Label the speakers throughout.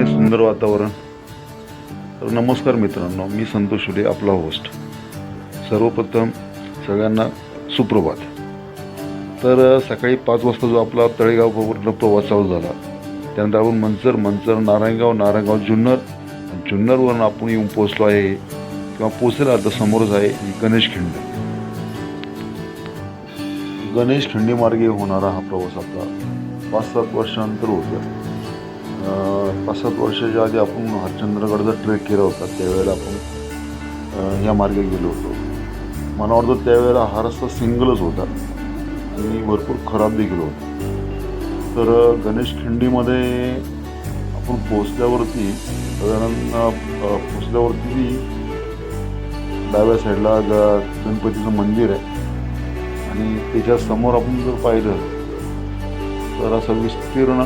Speaker 1: आणि सुंदर वातावरण. तर नमस्कार मित्रांनो मी संतोष उडे आपला होस्ट सर्वप्रथम सगळ्यांना सुप्रभात. तर सकाळी पाच वाजता जो आपला तळेगावपर्यंत प्रवास चालू झाला त्यानंतर आपण मंचर मंचर नारायणगाव नारायणगाव जुन्नर जुन्नरवरून आपण येऊन पोचलो आहे किंवा पोचेल आता समोरच आहे गणेश खिंड. गणेश खिंडी मार्गे होणारा हा प्रवास आपला पाच सात वर्षानंतर होतो पाच सात वर्षाच्या आधी आपण हरचंद्रगडचा ट्रेक केला होता. त्यावेळेला आपण ह्या मार्गे गेलो होतो. मला वाटतं त्यावेळेला हा रस्ता सिंगलच होता आणि भरपूर खराब देखील होता. तर गणेशखिंडीमध्ये गणेश खिंडीमध्ये आपण पोचल्यावरती साधारण पोचल्यावरती डाव्या साईडला गणपतीचं मंदिर आहे. आणि त्याच्यासमोर आपण जर पाहिलं तर असा विस्तीर्ण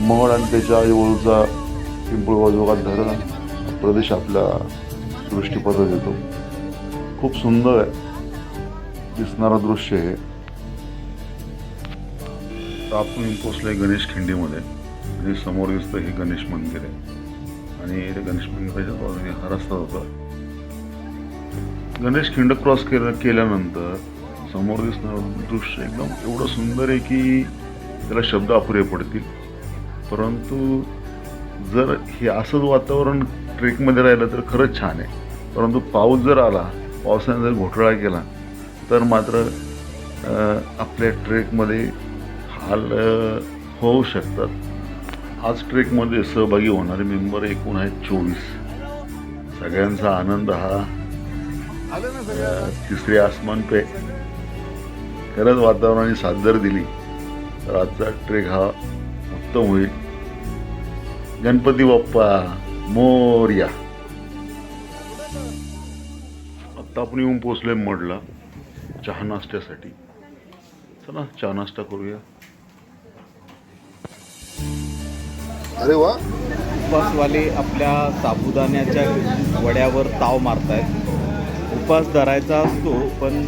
Speaker 1: मड आणि त्याच्या आजूबाजूचा पिंपळवाजोगा धरण प्रदेश आपल्या दृष्टीपथात येतो. खूप सुंदर आहे. दिसणारा दृश्य हे. तर आपण पोचलोय गणेश खिंडीमध्ये. आणि समोर दिसतं हे गणेश मंदिर आहे. आणि ते गणेश मंदिराच्या बाजूने हा रस्ता होता गणेश खिंड क्रॉस केलं केल्यानंतर समोर दिसणारं दृश्य एकदम एवढं सुंदर आहे की त्याला शब्द अपुरे पडतील. परंतु जर हे असंच वातावरण ट्रेकमध्ये राहिलं तर खरंच छान आहे. परंतु पाऊस जर आला पावसाने जर घोटाळा केला तर मात्र आपल्या ट्रेकमध्ये हाल होऊ शकतात. आज ट्रेकमध्ये सहभागी होणारे मेंबर एकूण आहेत चोवीस. सगळ्यांचा आनंद हा तिसरे तिसरी आसमान पे. खरंच वातावरणाने साथ जर दिली तर आजचा ट्रेक हा उत्तम होईल. गणपती बाप्पा मोर्या. आत्ता आपण येऊन पोचलोय मडला. चहा नाश्त्यासाठी. चला चहा नाश्ता करूया.
Speaker 2: अरे वा.
Speaker 3: उपवासवाले आपल्या साबुदाण्याच्या वड्यावर ताव मारतायत. उपास धरायचा असतो पण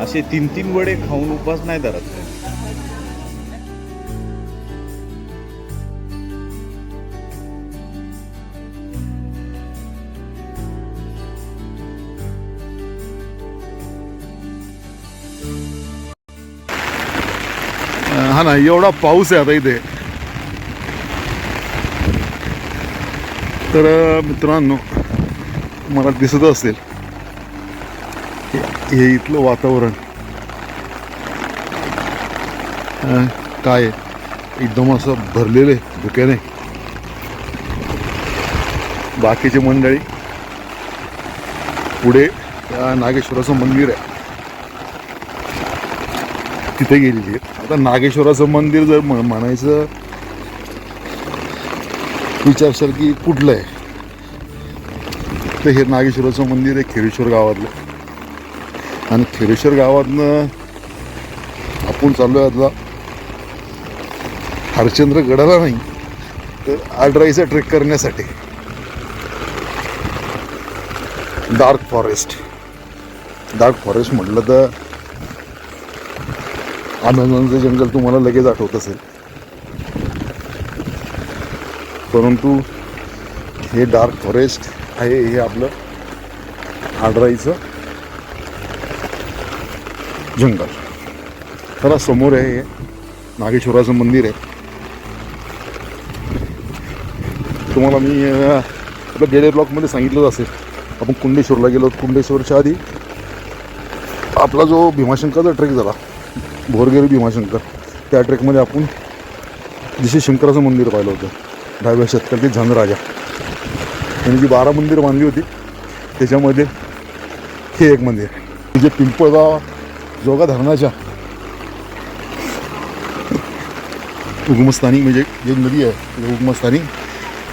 Speaker 3: असे तीन तीन वडे खाऊन उपास नाही धरत.
Speaker 1: हा ना एवढा पाऊस आहे आता इथे. तर मित्रांनो मला दिसत असेल हे- इथलं वातावरण. काय आहे? एकदम असं भरलेलं आहे धुक्याने बाकीची मंडळी पुढे त्या नागेश्वराचं मंदिर आहे. तिथे गेलेली आता नागेश्वराचं मंदिर जर म्हणायचं विचारशाल की कुठलं आहे? तर हे नागेश्वराचं मंदिर आहे खेरेश्वर गावातलं. आणि खेरेश्वर गावातनं आपण चाललोय आता हरचंद्र गडाला नाही तर आडराईचा ट्रेक करण्यासाठी. डार्क फॉरेस्ट डार्क फॉरेस्ट म्हटलं तर अमेझॉनचं जंगल तुम्हाला लगेच आठवत असेल. परंतु हे डार्क फॉरेस्ट आहे हे आपलं आडराईचं जंगल. खरा समोर आहे हे. नागेश्वराचं मंदिर आहे. तुम्हाला मी अं, आपल्या गेल्या ब्लॉकमध्ये सांगितलंच असेल. आपण कुंडेश्वरला गेलो कुंडेश्वरच्या आधी आपला जो भीमाशंकरचा ट्रेक झाला भोरगेरी भीमाशंकर. त्या ट्रेकमध्ये आपण जसे शंकराचं मंदिर पाहिलं होतं. दहाव्या शतकातील झनराजा त्यांनी जी बारा मंदिर बांधली होती त्याच्यामध्ये हे एक मंदिर जे पिंपळगाव जोगा धरणाच्या उगमस्थानी म्हणजे जे नदी आहे उगमस्थानी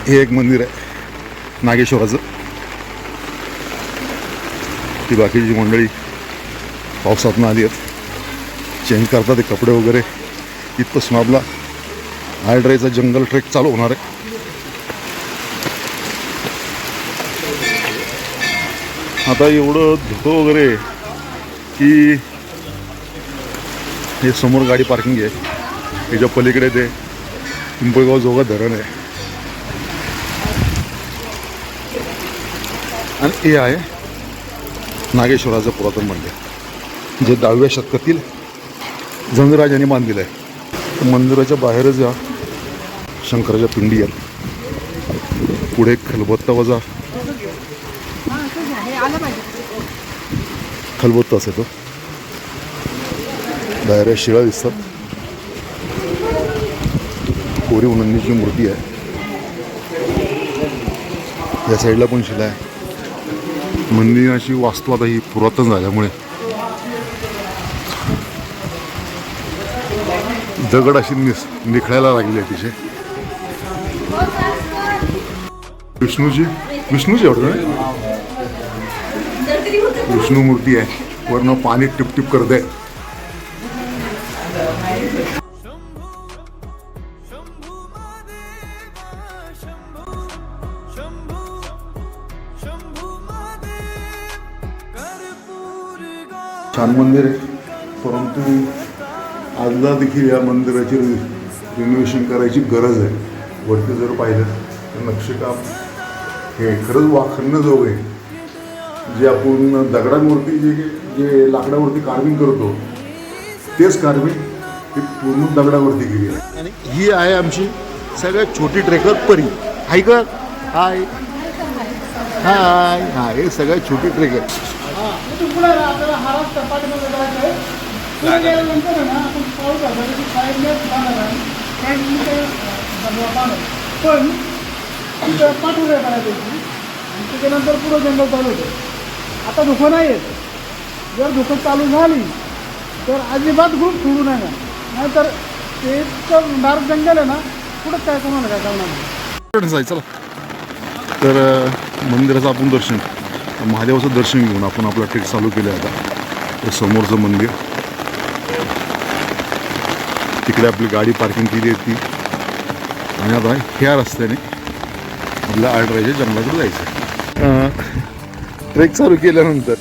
Speaker 1: हे एक मंदिर आहे. नागेश्वराचं. ती बाकीची मंडळी पावसातून आली आहेत. चेंज करतात ते कपडे वगैरे. इथं स्नॉबला हायड्रेचा जंगल ट्रेक चालू होणार आहे. आता एवढं धुकं वगैरे की हे समोर गाडी पार्किंग आहे. त्याच्या पलीकडे ते पिंपळगाव जोगा धरण आहे. आणि हे आहे नागेश्वराचं पुरातन मंदिर. जे दहाव्या शतकातील जंगराज यांनी बांधलेलं आहे. मंदिराच्या बाहेरच या शंकराच्या पिंडी आहेत. पुढे खलबत्ता वजा. खलबत्ता असे तो. बाहेर शिळा दिसतात. कोरीव नंदीची मूर्ती आहे. या साईडला पण शिला आहे. मंदिराची वास्तू आता ही पुरातन झाल्यामुळे दगड अशी निस निखळायला लागली आहे तिचे. विष्णूची विष्णूची आवडतं ना विष्णू मूर्ती आहे. वरनं पाणी टिपटिप करत आहे छान मंदिर आहे. आजला देखील या मंदिराची रिनोव्हेशन करायची गरज आहे. वरती जर पाहिलं तर नक्षीकाम हे खरंच वाखणण्याजोगं आहे. जे आपण दगडांवरती जे जे लाकडावरती कार्विंग करतो तेच कार्विंग हे पूर्ण दगडावरती केली आहे. आणि ही आहे आमची सगळ्यात छोटी ट्रेकर परी. हाय का? हाय. हाय हाय. हे सगळ्यात छोटी ट्रेकर
Speaker 4: आपल्याला महाराष्ट्र पाठीमागे जायचं आहे पुढे गेल्यानंतर आहे ना आपण पाऊस बांधणार पण तिथं पाठवल्या बऱ्यापैकी आणि त्याच्यानंतर पुढं जंगल चालू होतं आता धुकं नाही येत जर धुकं चालू झाली तर अजिबात ग्रुप सोडू नका नाहीतर ते इतकं डार्क जंगल आहे ना पुढं काय कोणाला काय करणार नाही
Speaker 1: जायचं चला तर मंदिराचं आपण दर्शन महादेवाचं दर्शन घेऊन आपण आपला ट्रेक चालू केलं आता. समोरचं मंदिर. तिकडे आपली गाडी पार्किंग केली आहे ती आणि आता ह्या रस्त्याने आपल्या आडरायच्या जंगलाकडे जायचं. ट्रेक चालू केल्यानंतर.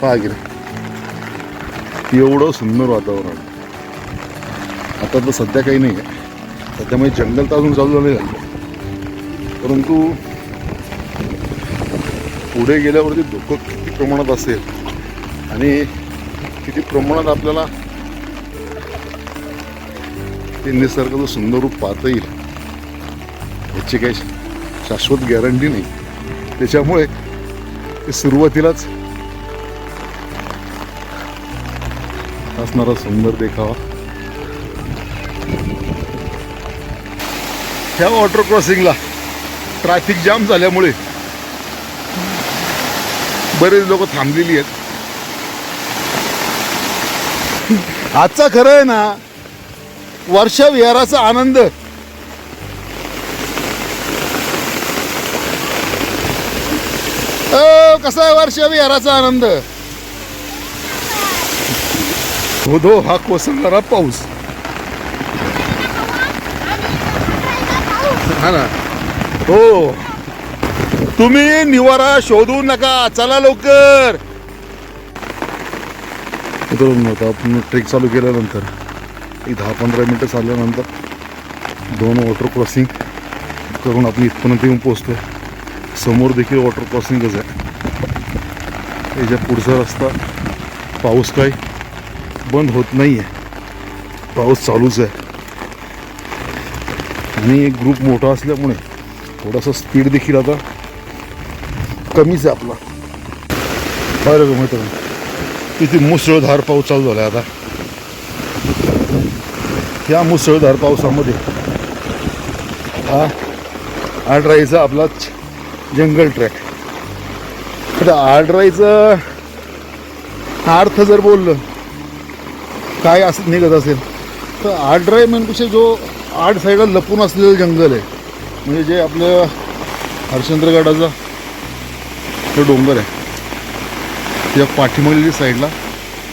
Speaker 1: पहा गेलं एवढं सुंदर वातावरण. आता तर सध्या काही नाही आहे. सध्या म्हणजे जंगल तर अजून चालू झालं नाही. परंतु पुढे गेल्यावरती धोकं किती प्रमाणात असेल आणि किती प्रमाणात आपल्याला ते निसर्गाचं सुंदर रूप पाहता येईल. याची काही शाश्वत गॅरंटी नाही. त्याच्यामुळे ते सुरुवातीलाच असणारा सुंदर देखावा. ह्या वॉटर क्रॉसिंगला ट्रॅफिक जाम झाल्यामुळे बरेच लोक थांबलेली आहेत. आजचा खरं आहे ना वर्षा विहाराचा आनंद. कसा आहे वर्षा विहाराचा आनंद? धो धो हा कोसळणारा पाऊस. हा ना. हो. तुम्ही निवारा शोधू नका. चला लवकर. मित्रांनो आपण ट्रेक चालू केल्यानंतर. एक दहा पंधरा मिनटं चालल्यानंतर दोन वॉटर क्रॉसिंग करून आपण इथपर्यंत येऊन पोचतोय समोर देखील वॉटर क्रॉसिंगच आहे. याच्या पुढचा रस्ता पाऊस काही बंद होत नाही आहे पाऊस चालूच आहे. आणि ग्रुप मोठा असल्यामुळे थोडासा स्पीड देखील आता कमीच आहे आपला. बरं का मित्रांनो? किती मुसळधार पाऊस चालू झाला आता. ह्या मुसळधार पावसामध्ये हा आडराईचा आपला जंगल ट्रॅक. आता आडराईचं अर्थ जर बोललं काय असं निघत असेल तर आडराई म्हणण्यापेक्षा जो आड साईडला लपून असलेलं जंगल आहे म्हणजे जे आपलं हरिश्चंद्रगडाचा जो डोंगर आहे त्या पाठीमागील साईडला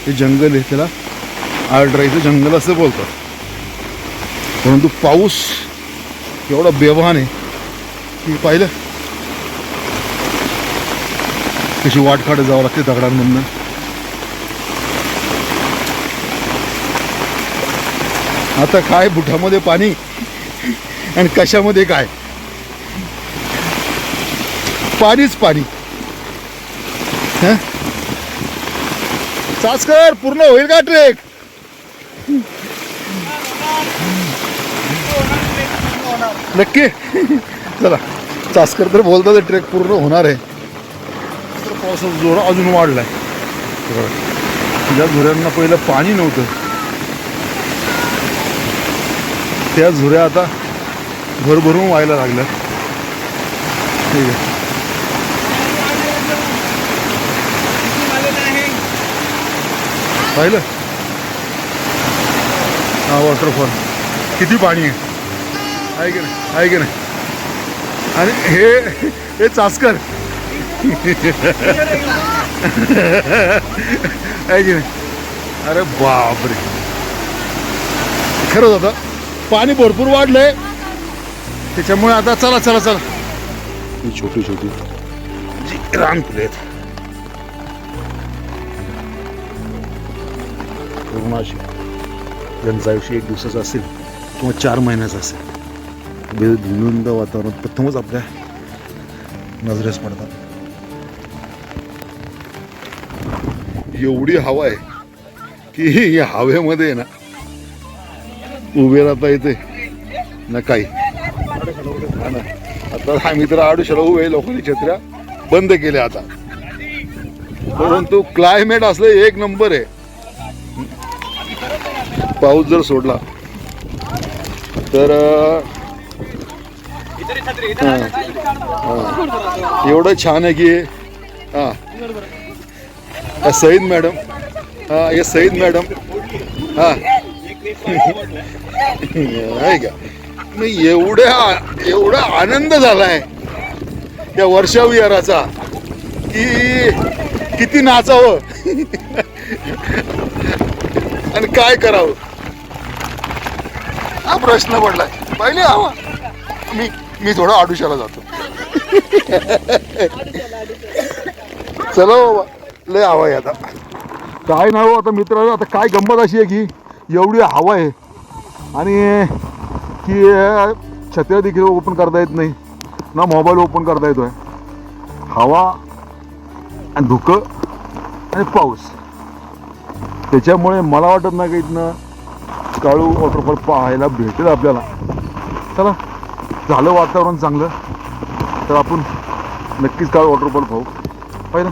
Speaker 1: हे जंगल आहे त्याला आडराईचं जंगल असं बोलतात. परंतु पाऊस एवढा बेभान आहे की पाहिलं? कशी वाट काढत जावं लागते दगडांमधनं. आता काय बुटामध्ये पाणी आणि कशामध्ये काय? पाणीच पाणी. हं? चाचकर पूर्ण होईल का ट्रेक नक्की. चला. चास्कर तर बोलतात ट्रेक पूर्ण होणार आहे. तर पावसाचा जोर अजून वाढला आहे ज्या झुऱ्यांना पहिलं पाणी नव्हतं त्या झुऱ्या आता भरभरून व्हायला लागल्या ठीक आहे. पाहिलं? हा वॉटरफॉल किती पाणी आहे? आहे की नाही? आहे की नाही? आणि हे हे चास्कर. आहे की नाही? अरे बापरे. खरंच आता पाणी भरपूर वाढलंय. त्याच्यामुळे आता चला चला चला. ही छोटी छोटी. जी रानफुले आहेत. पूर्ण अशी आयुष्य एक दिवसाचं असेल किंवा चार महिन्याचं असेल. बे- वातावरण प्रथमच आपल्या नजरेस पडतात. एवढी हवा आहे की या हवेमध्ये आहे ना उभे राहता येते. ना काही. हा ना. आता आम्ही तर आडूशाला उभे लोकांनी छत्र्या बंद केल्या आता. परंतु क्लायमेट असलं एक नंबर आहे. पाऊस जर सोडला तर एवढं छान आहे की हा. सईद मॅडम हा हे सईद मॅडम हा. आहे का? मी एवढ्या एवढा आनंद झालाय या वर्षा विहाराचा की किती नाचावं? आणि काय करावं? हा प्रश्न पडलाय. पहिले हवा मी मी थोडं आडुशाला जातो. चला बाबा लय हवा आहे आता. काय नाही हो आता मित्रांनो आता काय गंमत अशी आहे की एवढी हवा आहे आणि की छत्र्या देखील ओपन करता येत नाही. ना मोबाईल ओपन करता येतो आहे हवा आणि धुकं आणि पाऊस. त्याच्यामुळे मला वाटत नाही का इथनं काळू वॉटरफॉल पाहायला भेटेल आपल्याला. चला. झालं वातावरण चांगलं तर आपण नक्कीच काळू वॉटरफॉल पाहू पाहिलं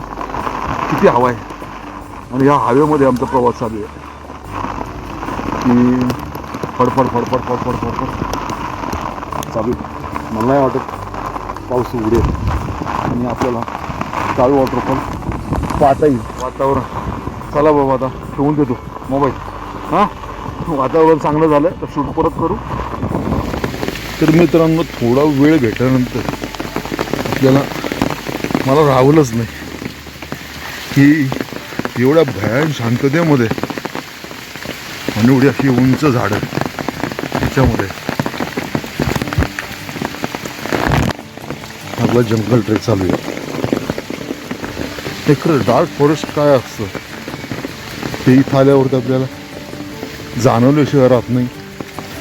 Speaker 1: किती हवा आहे. आणि ह्या हवेमध्ये आमचा प्रवास चालू आहे. की फडफड फडफड फडफड फडफड. चालू मला नाही वाटत पाऊस उघडेल. आणि आपल्याला काळू वॉटरफॉल पाहता येईल. वातावरण. चला बाबा आता ठेवून देतो. मोबाईल हां? वातावरण चांगलं झालं तर शूट परत करू. तर मित्रांनो थोडा वेळ भेटल्यानंतर आपल्याला मला राहवलंच नाही. की एवढ्या भयान शांततेमध्ये आणि एवढी अशी उंच झाडं त्याच्यामध्ये. आपला जंगल ट्रेक चालू आहे. खरं डार्क फॉरेस्ट काय असतं? ते इथं आल्यावरती आपल्याला जाणवल्याशिवाय राहत नाही.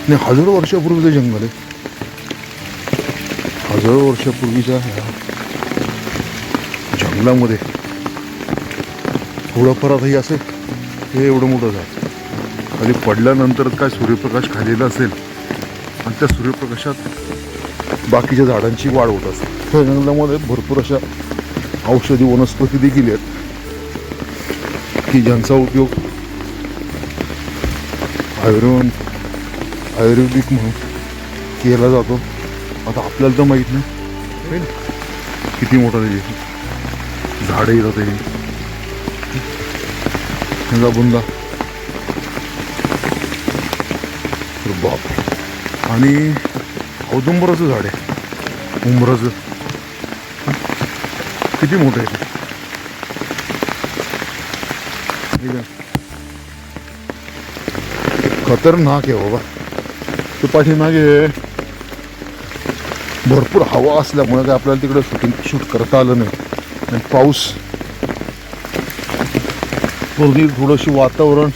Speaker 1: आणि हजारो वर्षापूर्वीचं जंगल आहे. हजारो वर्षापूर्वीच्या ह्या जंगलामध्ये थोडंफार आता हे हे एवढं मोठं झाड खाली पडल्यानंतर काय सूर्यप्रकाश खालेला असेल आणि त्या सूर्यप्रकाशात बाकीच्या झाडांची वाढ होत असते त्या जंगलामध्ये भरपूर अशा औषधी वनस्पती देखील आहेत की ज्यांचा उपयोग आयुर्वेद आयुर्वेदिक म्हणून केला जातो आता आपल्याला तर माहीत नाही? किती मोठं त्याची झाडं येतात त्याची बुंदा. बाप आणि औदुंबराचं झाड आहे. उंबराचं. किती मोठं आहे. खतरनाक आहे बाबा. ते पाठीमागे भरपूर हवा असल्यामुळे काय आपल्याला तिकडे शूटिंग शूट करता आलं नाही. आणि पाऊस. पूर्वी थोडंशी वातावरण.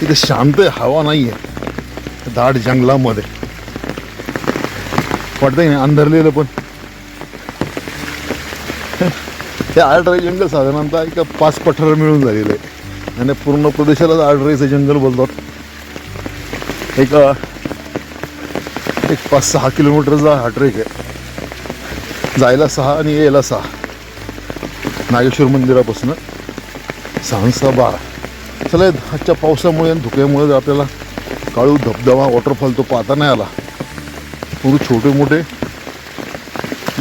Speaker 1: तिथे शांत हवा नाही आहे दाट जंगलामध्ये. वाटतंय ना अंधारलेलं पण. हे आर्टराई जंगल साधारणतः एक पाच पठार मिळून झालेलं आहे. आणि पूर्ण प्रदेशालाच आर्टराईचं जंगल बोलतात. एक एक पाच सहा किलोमीटरचा हा ट्रेक आहे. जायला सहा आणि यायला सहा. नागेश्वर मंदिरापासून सहा सहा बारा. चला आजच्या पावसामुळे आणि धुक्यामुळे जर आपल्याला काळू धबधबा वॉटरफॉल तो पाहता नाही आला. पूर्ण छोटे मोठे.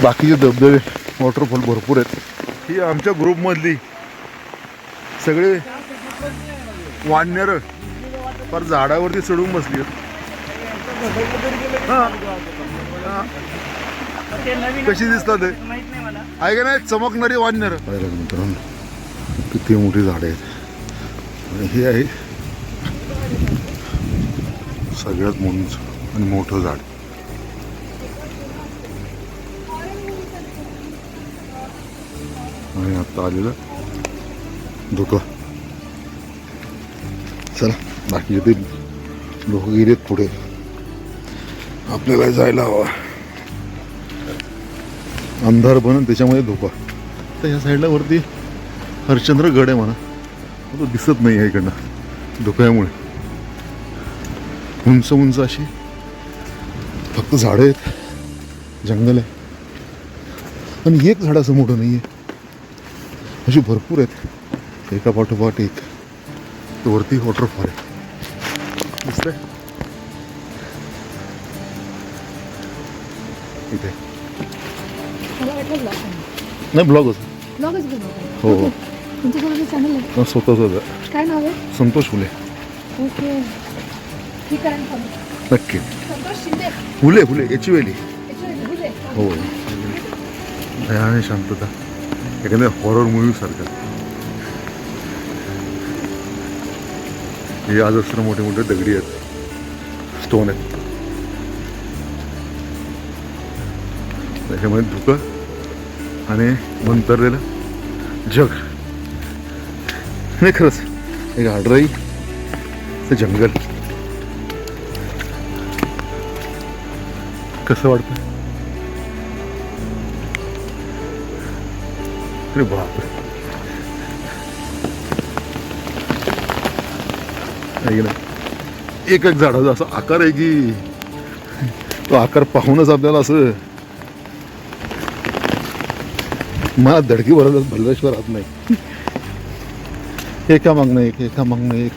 Speaker 1: बाकीचे धबधबे वॉटरफॉल भरपूर आहेत. ही आमच्या ग्रुपमधली सगळे वाढणार फार झाडावरती चढून बसली आहेत. हा. हा. कशी दिसतात ते? आहे का नाही चमकणारी वाढणार मित्रांनो किती मोठी झाडे आहेत आणि हे आहे सगळ्यात उंच आणि मोठं झाड आणि आता आलेलं धुकं चला बाकीचे ते लोक गेलेत पुढे आपल्याला जायला हवा. अंधार बनून त्याच्यामध्ये धोका. तर ह्या साईडला वरती हरिश्चंद्र गड आहे म्हणा. तो दिसत नाही आहे इकडनं धुक्यामुळे. उंच उंच अशी. फक्त झाडं आहेत जंगल आहे. आणि एक झाड असं मोठं नाही आहे अशी भरपूर आहेत. एका पाठोपाठ एक. तो वरती वॉटरफॉल आहे. दिसतंय? इथे.
Speaker 5: वाटलं ब्लॉग
Speaker 1: नाही ब्लॉगच हो हो.
Speaker 5: तुमचं स्वतःचं चॅनल आहे?
Speaker 1: स्वतःच आहे
Speaker 5: काय नाव आहे?
Speaker 1: संतोष फुले.
Speaker 5: ओके. ठीक आहे पण.
Speaker 1: नक्की.
Speaker 5: संतोष शिंदे.
Speaker 1: फुले फुले याची वेली. हो. दया आणि शांतता. एखाद्या हॉरर मूवी सारखं. हे आज असणं मोठे मोठे दगडी आहेत. स्टोन आहेत. त्याच्यामध्ये धुकं आणि मंतरलेलं जग. नाही खरंच एक हाडराई ते जंगल. कसं वाटतं अरे बापरे. की एक एक झाडाचा असा आकार आहे की तो आकार पाहूनच आपल्याला असं मला धडकी भरत भल्लेश्वर राहत नाही. एका मागणं एक एका मागणं एक.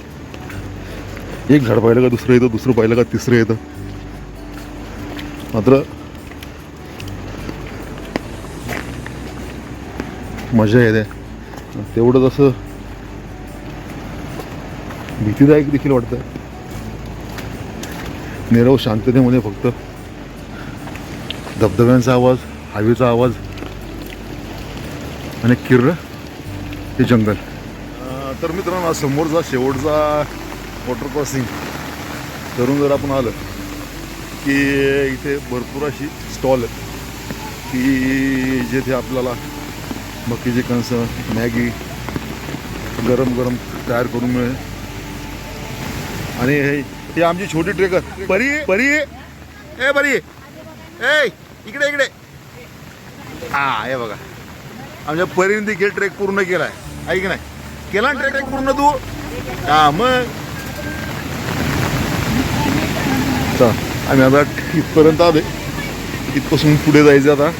Speaker 1: एक झाड पाहिलं का दुसरं येतं दुसरं पाहिलं का तिसरं येतं. मात्र मजा येते. तेवढंच असं भीतीदायक देखील वाटतं. निरव शांततेमध्ये फक्त धबधब्यांचा आवाज हवेचा आवाज आणि किर्र हे जंगल. तर मित्रांनो समोरचा शेवटचा वॉटर क्रॉसिंग करून जर आपण आलं की इथे भरपूर अशी स्टॉल आहेत. की जेथे आपल्याला मक्कीचे कणसं मॅगी गरम गरम तयार करून मिळेल. आणि हे हे आमची छोटी ट्रेकर परी परी. ए परी. ए इकडे इकडे. हा हे बघा. आमच्या परीने देखील ट्रेक पूर्ण केलाय. ऐक नाही? केला ना ट्रेक पूर्ण तू? हा मग? आम्ही आता इथपर्यंत आले इथपासून पुढे जायचं आता.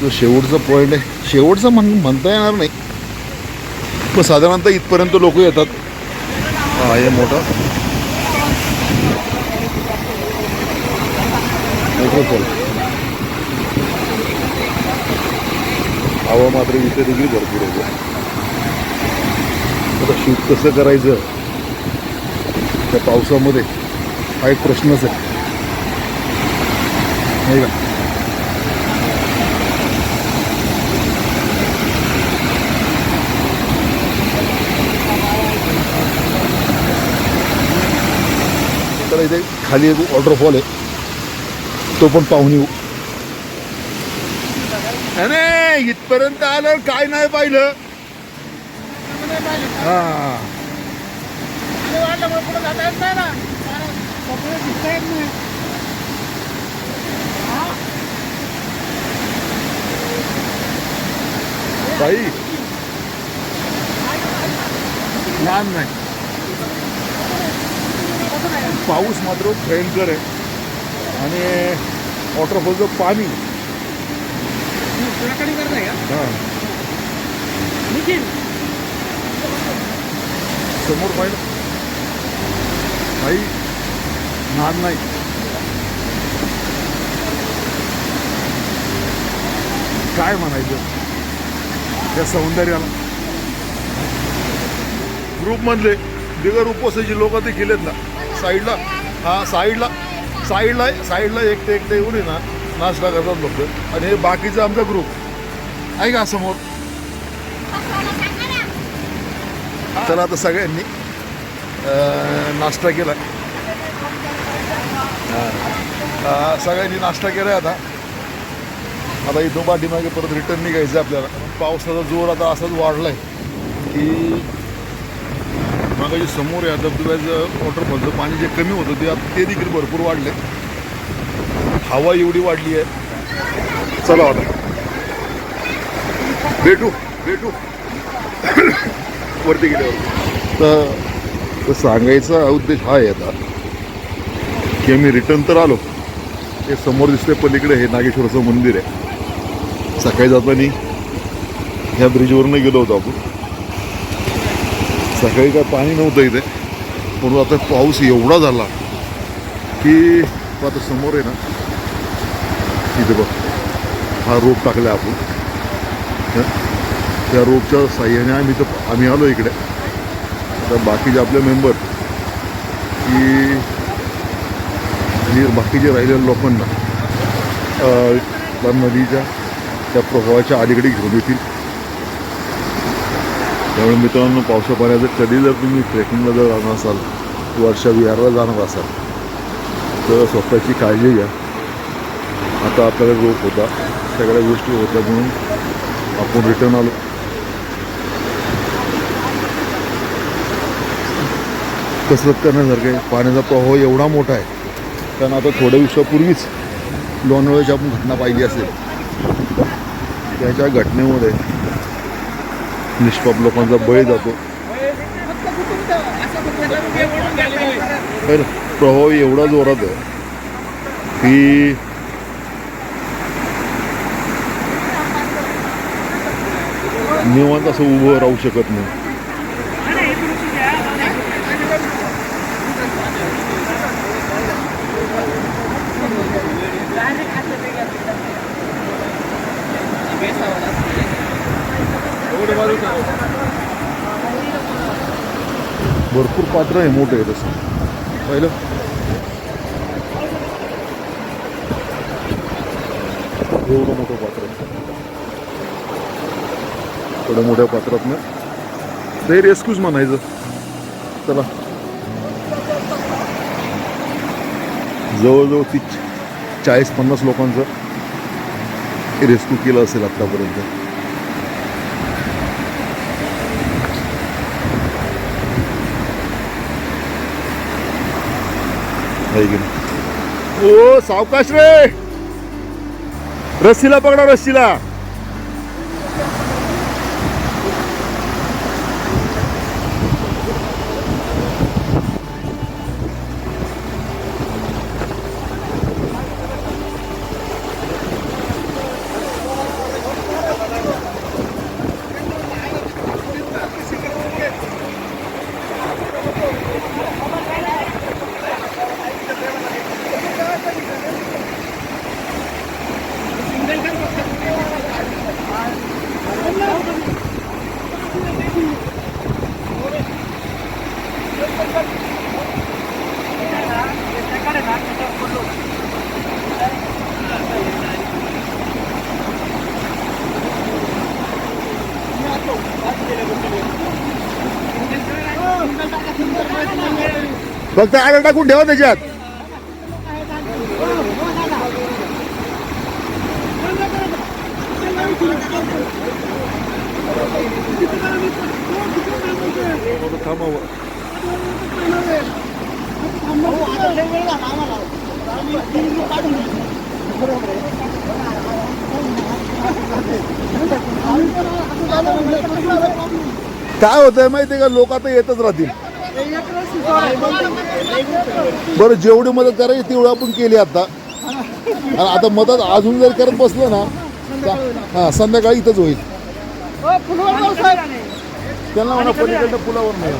Speaker 1: जो शेवटचा पॉईंट आहे शेवटचा म्हण म्हणता येणार नाही. पण साधारणतः इथपर्यंत लोक येतात. हा हे मोठा. वॉटरफॉल हवा मात्र इथे देखील भरपूर होतो आता शूट कसं करायचं? त्या पावसामध्ये हा एक प्रश्नच आहे. नाही का? तर इथे खाली एक वॉटरफॉल आहे. तो पण पाहून येऊ. नाही इथपर्यंत आलं काय नाही पाहिलं. हा. बाई. लहान नाही. पाऊस मात्र भयंकर आहे. आणि वॉटरफॉलचं पाणी हां. समोर पाहिलं. काही लहान नाही. काय म्हणायचं? त्या सौंदर्याला. ग्रुपमधले बिगर उपवासाची लोक ते गेलेत ना. साईडला हा साईडला साईडला साईडला एकटे एकटे येऊन आहे ना नाश्ता करतात लोक आणि हे बाकीचा आमचा ग्रुप आहे का समोर? चला आता सगळ्यांनी नाश्ता केला. सगळ्यांनी नाश्ता केला आता. आता इथून पाठीमागे परत रिटर्न निघायचं आपल्याला. पावसाचा जोर आता असाच वाढलाय की मागाची समोर या धबधब्याचं वॉटरफॉलचं पाणी जे कमी होतं ते आता ते देखील भरपूर वाढले हवा एवढी वाढली आहे. चला आता. भेटू भेटू. वरती गेल्यावर. तर सांगायचा उद्देश हा आहे आता की आम्ही रिटर्न तर आलो. ते समोर दिसते पलीकडे हे नागेश्वराचं मंदिर आहे. सकाळी जाताना ह्या ब्रिजवरनं गेलो होतो आपण. सकाळी काय पाणी नव्हतं इथे. म्हणून आता पाऊस एवढा झाला की आता समोर आहे ना इथे बघ हा रोप टाकला आपण. त्या रोपच्या साह्याने आम्ही तर आम्ही आलो इकडे. तर बाकीचे आपले मेंबर की आणि बाकीचे राहिलेल्या लोकांना त्या नदीच्या त्या प्रभावाच्या अलीकडे घेऊन येतील. त्यामुळे मित्रांनो पावसा पाण्याचं कधी जर तुम्ही ट्रेकिंगला जर जाणार असाल वर्षा विहारला जाणार असाल तर स्वतःची काळजी घ्या. होता आपल्याला रोग होता सगळ्या गोष्टी होत्या म्हणून आपण रिटर्न आलो. कसरत करण्यासारखं आहे. पाण्याचा प्रवाह एवढा मोठा आहे. कारण आता थोड्या दिवसापूर्वीच लोणावळ्याची आपण घटना पाहिली असेल. त्याच्या घटनेमध्ये निष्पाप लोकांचा बळी जातो. तर प्रभाव एवढा जोरात आहे की निवांत असं उभं राहू शकत नाही. भरपूर पात्र आहे मोठं आहे तसं. पाहिलं? एवढं मोठं पात्र आहे. थोड्या मोठ्या पात्रातनं. ते रेस्क्यूज म्हणायचं. चला. जवळजवळ ती चाळीस पन्नास लोकांचं रेस्क्यू केलं असेल आत्तापर्यंत की नाही? ओ सावकाश रे! रस्सीला पकडा रस्सीला! फक्त आडा टाकून ठेवा त्याच्यात. काय होत माहिती आहे का? लोक आता येतच राहतील. बरं जेवढी मदत करायची तेवढी आपण केली आता. आणि आता मदत अजून जर करत बसलो ना हां संध्याकाळी इथंच होईल. त्यांना म्हणा पलीकडच्या पुलावर नाही.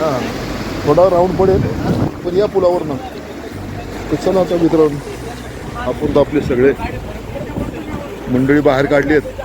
Speaker 1: हां थोडा राऊंड पडेल पण या पुलावर ना. चला आता मित्रांनो आपण तर आपले सगळे मंडळी बाहेर काढली आहेत.